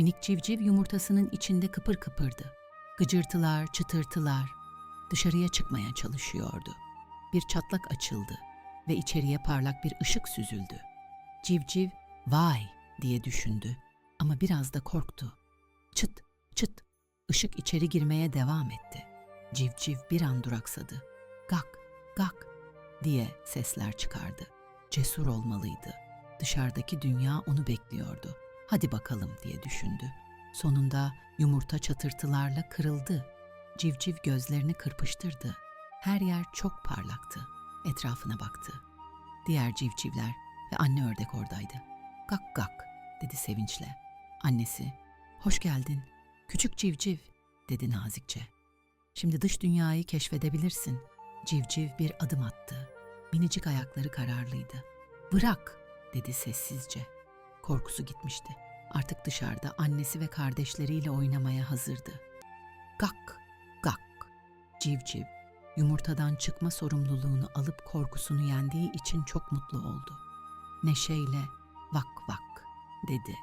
Minik civciv yumurtasının içinde kıpır kıpırdı. Gıcırtılar, çıtırtılar. Dışarıya çıkmaya çalışıyordu. Bir çatlak açıldı ve içeriye parlak bir ışık süzüldü. Civciv, vay diye düşündü ama biraz da korktu. Çıt, çıt, ışık içeri girmeye devam etti. Civciv bir an duraksadı. Gak, gak diye sesler çıkardı. Cesur olmalıydı. Dışarıdaki dünya onu bekliyordu. Hadi bakalım diye düşündü. Sonunda yumurta çatırtılarla kırıldı. Civciv gözlerini kırpıştırdı. Her yer çok parlaktı. Etrafına baktı. Diğer civcivler ve anne ördek oradaydı. Gak gak dedi sevinçle. Annesi, hoş geldin. Küçük civciv dedi nazikçe. Şimdi dış dünyayı keşfedebilirsin. Civciv bir adım attı. Minicik ayakları kararlıydı. Bırak dedi sessizce. Korkusu gitmişti. Artık dışarıda annesi ve kardeşleriyle oynamaya hazırdı. Gak, gak. Civciv yumurtadan çıkma sorumluluğunu alıp korkusunu yendiği için çok mutlu oldu. Neşeyle vak vak dedi.